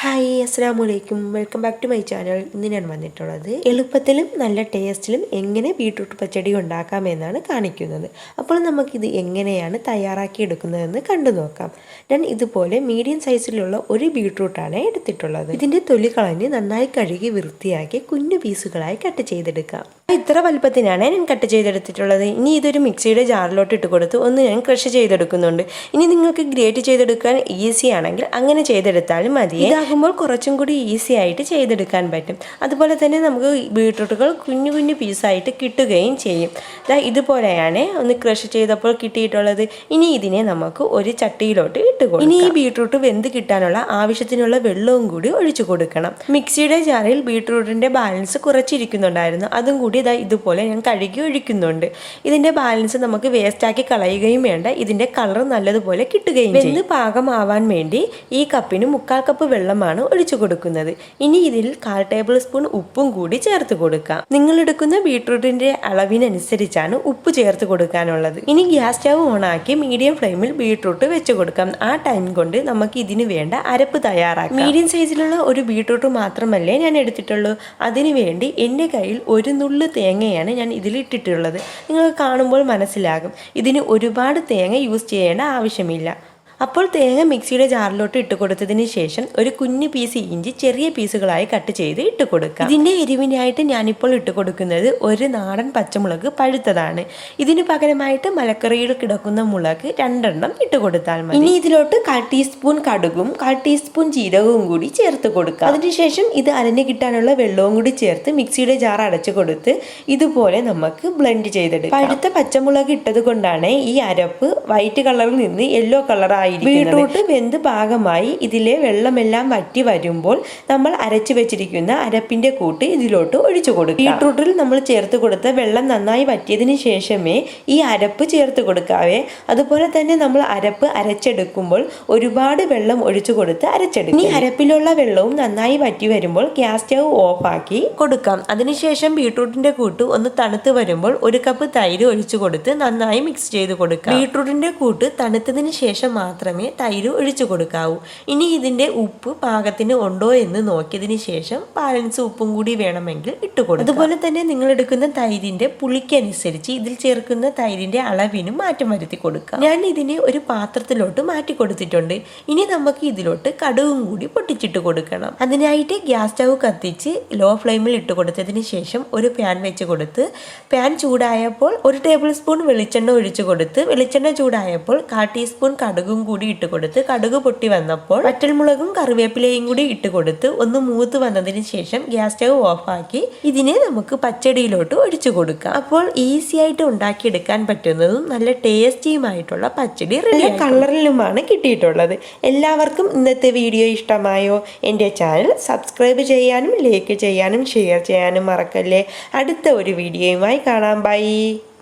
Hi അസ്സാം വലൈക്കും welcome back to my channel. ഇന്ന് ഞാൻ വന്നിട്ടുള്ളത് എളുപ്പത്തിലും നല്ല ടേസ്റ്റിലും എങ്ങനെ ബീട്രൂട്ട് പച്ചടി ഉണ്ടാക്കാമെന്നാണ് കാണിക്കുന്നത്. അപ്പോൾ നമുക്കിത് എങ്ങനെയാണ് തയ്യാറാക്കി എടുക്കുന്നതെന്ന് കണ്ടു നോക്കാം. ഞാൻ ഇതുപോലെ മീഡിയം സൈസിലുള്ള ഒരു ബീട്രൂട്ടാണ് എടുത്തിട്ടുള്ളത്. ഇതിന്റെ തൊലി കളഞ്ഞ് നന്നായി കഴുകി വൃത്തിയാക്കി കുഞ്ഞു പീസുകളായി കട്ട് ചെയ്തെടുക്കാം. ഇത്ര വലുപ്പത്തിനാണ് ഞാൻ കട്ട് ചെയ്തെടുത്തിട്ടുള്ളത്. ഇനി ഇതൊരു മിക്സിയുടെ ജാറിലോട്ട് ഇട്ട് കൊടുത്ത് ഒന്ന് ഞാൻ ക്രഷ് ചെയ്തെടുക്കുന്നുണ്ട്. ഇനി നിങ്ങൾക്ക് ഗ്രേറ്റ് ചെയ്തെടുക്കാൻ ഈസി ആണെങ്കിൽ അങ്ങനെ ചെയ്തെടുത്താലും മതി. ഇതാകുമ്പോൾ കുറച്ചും കൂടി ഈസി ആയിട്ട് ചെയ്തെടുക്കാൻ പറ്റും. അതുപോലെ തന്നെ നമുക്ക് ബീട്രൂട്ടുകൾ കുഞ്ഞു കുഞ്ഞു പീസായിട്ട് കിട്ടുകയും ചെയ്യും. ദാ ഇതുപോലെയാണ് ഒന്ന് ക്രഷ് ചെയ്തപ്പോൾ കിട്ടിയിട്ടുള്ളത്. ഇനി ഇതിനെ നമുക്ക് ഒരു ചട്ടിയിലോട്ട് ഇട്ട് കൊടുക്കാം. ഇനി ഈ ബീട്രൂട്ട് വെന്ത് കിട്ടാനുള്ള ആവശ്യത്തിനുള്ള വെള്ളവും കൂടി ഒഴിച്ചു കൊടുക്കണം. മിക്സിയുടെ ജാറിൽ ബീട്രൂട്ടിന്റെ ബാലൻസ് കുറച്ചിരിക്കുന്നുണ്ടായിരുന്നു. അതും കൂടി ഇതാ ഇതുപോലെ ഞാൻ കഴുകി ഒഴിക്കുന്നുണ്ട്. ഇതിന്റെ ബാലൻസ് നമുക്ക് വേസ്റ്റാക്കി കളയുകയും വേണ്ട. ഇതിന്റെ കളർ നല്ലതുപോലെ കിട്ടുകയും വെന്ത് പാകമാവാൻ വേണ്ടി ഈ കപ്പിന് മുക്കാൽ കപ്പ് വെള്ളമാണ് ഒഴിച്ചു കൊടുക്കുന്നത്. ഇനി ഇതിൽ കാൽ ടേബിൾ സ്പൂൺ ഉപ്പും കൂടി ചേർത്ത് കൊടുക്കാം. നിങ്ങൾ എടുക്കുന്ന ബീട്രൂട്ടിന്റെ അളവിനനുസരിച്ചാണ് ഉപ്പ് ചേർത്ത് കൊടുക്കാനുള്ളത്. ഇനി ഗ്യാസ് സ്റ്റവ് ഓണാക്കി മീഡിയം ഫ്ലെയിമിൽ ബീട്രൂട്ട് വെച്ച് കൊടുക്കാം. ആ ടൈം കൊണ്ട് നമുക്ക് ഇതിന് വേണ്ട അരപ്പ് തയ്യാറാക്കാം. മീഡിയം സൈസിലുള്ള ഒരു ബീട്രൂട്ട് മാത്രമല്ലേ ഞാൻ എടുത്തിട്ടുള്ളൂ. അതിനു വേണ്ടി എന്റെ കയ്യിൽ ഒരു നുള്ള് തേങ്ങയാണ് ഞാൻ ഇതിൽ ഇട്ടിട്ടുള്ളത്. നിങ്ങൾ കാണുമ്പോൾ മനസ്സിലാകും. ഇതിന് ഒരുപാട് തേങ്ങ യൂസ് ചെയ്യേണ്ട ആവശ്യമില്ല. അപ്പോൾ തേങ്ങ മിക്സിയുടെ ജാറിലോട്ട് ഇട്ട് കൊടുത്തതിന് ശേഷം ഒരു കുഞ്ഞു പീസ് ഇഞ്ചി ചെറിയ പീസുകളായി കട്ട് ചെയ്ത് ഇട്ട് കൊടുക്കുക. ഇതിന്റെ എരിവിനായിട്ട് ഞാനിപ്പോൾ ഇട്ട് കൊടുക്കുന്നത് ഒരു നാടൻ പച്ചമുളക് പഴുത്തതാണ്. ഇതിന് പകരമായിട്ട് മലക്കറിയിൽ കിടക്കുന്ന മുളക് രണ്ടെണ്ണം ഇട്ട് കൊടുത്താൽ മതി. ഇനി ഇതിലോട്ട് കാൽ ടീസ്പൂൺ കടുകും കാൽ ടീസ്പൂൺ ജീരകവും കൂടി ചേർത്ത് കൊടുക്കുക. അതിനുശേഷം ഇത് അരഞ്ഞു കിട്ടാനുള്ള വെള്ളവും കൂടി ചേർത്ത് മിക്സിയുടെ ജാർ അടച്ചു കൊടുത്ത് ഇതുപോലെ നമുക്ക് ബ്ലെൻഡ് ചെയ്തെടുക്കാം. പഴുത്ത പച്ചമുളക് ഇട്ടത് കൊണ്ടാണ് ഈ അരപ്പ് വൈറ്റ് കളറിൽ നിന്ന് യെല്ലോ കളർ ബീട്രൂട്ട് വെന്ത് പാകമായി ഇതിലെ വെള്ളമെല്ലാം വറ്റി വരുമ്പോൾ നമ്മൾ അരച്ചു വെച്ചിരിക്കുന്ന അരപ്പിന്റെ കൂട്ട് ഇതിലോട്ട് ഒഴിച്ചു കൊടുക്കും ബീട്രൂട്ടിൽ നമ്മൾ ചേർത്ത് കൊടുത്ത വെള്ളം നന്നായി വറ്റിയതിന് ശേഷമേ ഈ അരപ്പ് ചേർത്ത് കൊടുക്കാവേ. അതുപോലെ തന്നെ നമ്മൾ അരപ്പ് അരച്ചെടുക്കുമ്പോൾ ഒരുപാട് വെള്ളം ഒഴിച്ചു കൊടുത്ത് അരച്ചെടുക്കും ഈ അരപ്പിലുള്ള വെള്ളവും നന്നായി വറ്റി വരുമ്പോൾ ഗ്യാസ് സ്റ്റവ് ഓഫാക്കി കൊടുക്കാം. അതിനുശേഷം ബീട്രൂട്ടിന്റെ കൂട്ട് ഒന്ന് തണുത്ത് വരുമ്പോൾ ഒരു കപ്പ് തൈര് ഒഴിച്ചു കൊടുത്ത് നന്നായി മിക്സ് ചെയ്ത് കൊടുക്കാം. ബീട്രൂട്ടിന്റെ കൂട്ട് തണുത്തതിന് ശേഷം മാത്രമേ തൈര് ഒഴിച്ചു കൊടുക്കാവൂ. ഇനി ഇതിന്റെ ഉപ്പ് പാകത്തിന് ഉണ്ടോ എന്ന് നോക്കിയതിന് ശേഷം ബാലൻസ് ഉപ്പും കൂടി വേണമെങ്കിൽ ഇട്ട് കൊടുക്കും. അതുപോലെ തന്നെ നിങ്ങൾ എടുക്കുന്ന തൈരിന്റെ പുളിക്കനുസരിച്ച് ഇതിൽ ചേർക്കുന്ന തൈരിന്റെ അളവിനും മാറ്റം വരുത്തി കൊടുക്കാം. ഞാൻ ഇതിനെ ഒരു പാത്രത്തിലോട്ട് മാറ്റി കൊടുത്തിട്ടുണ്ട്. ഇനി നമുക്ക് ഇതിലോട്ട് കടുകും കൂടി പൊട്ടിച്ചിട്ട് കൊടുക്കണം. അതിനായിട്ട് ഗ്യാസ് സ്റ്റൗ കത്തിച്ച് ലോ ഫ്ലെയിമിൽ ഇട്ട് കൊടുത്തതിന് ശേഷം ഒരു പാൻ വെച്ച് കൊടുത്ത് പാൻ ചൂടായപ്പോൾ ഒരു ടേബിൾ സ്പൂൺ വെളിച്ചെണ്ണ ഒഴിച്ചു കൊടുത്ത് വെളിച്ചെണ്ണ ചൂടായപ്പോൾ കാൽ ടീസ്പൂൺ കടുകും കൂടി ഇട്ട് കൊടുത്ത് കടുക് പൊട്ടി വന്നപ്പോൾ വറ്റൽമുളകും കറിവേപ്പിലയും കൂടി ഇട്ട് കൊടുത്ത് ഒന്ന് മൂത്ത് വന്നതിന് ശേഷം ഗ്യാസ് സ്റ്റവ് ഓഫാക്കി ഇതിനെ നമുക്ക് പച്ചടിയിലോട്ട് ഒഴിച്ചു കൊടുക്കാം. അപ്പോൾ ഈസി ആയിട്ട് ഉണ്ടാക്കിയെടുക്കാൻ പറ്റുന്നതും നല്ല ടേസ്റ്റിയുമായിട്ടുള്ള പച്ചടി റെഡി കളറിലുമാണ് കിട്ടിയിട്ടുള്ളത്. എല്ലാവർക്കും ഇന്നത്തെ വീഡിയോ ഇഷ്ടമായോ? എന്റെ ചാനൽ സബ്സ്ക്രൈബ് ചെയ്യാനും ലൈക്ക് ചെയ്യാനും ഷെയർ ചെയ്യാനും മറക്കല്ലേ? അടുത്ത ഒരു വീഡിയോയുമായി കാണാം. ബൈ.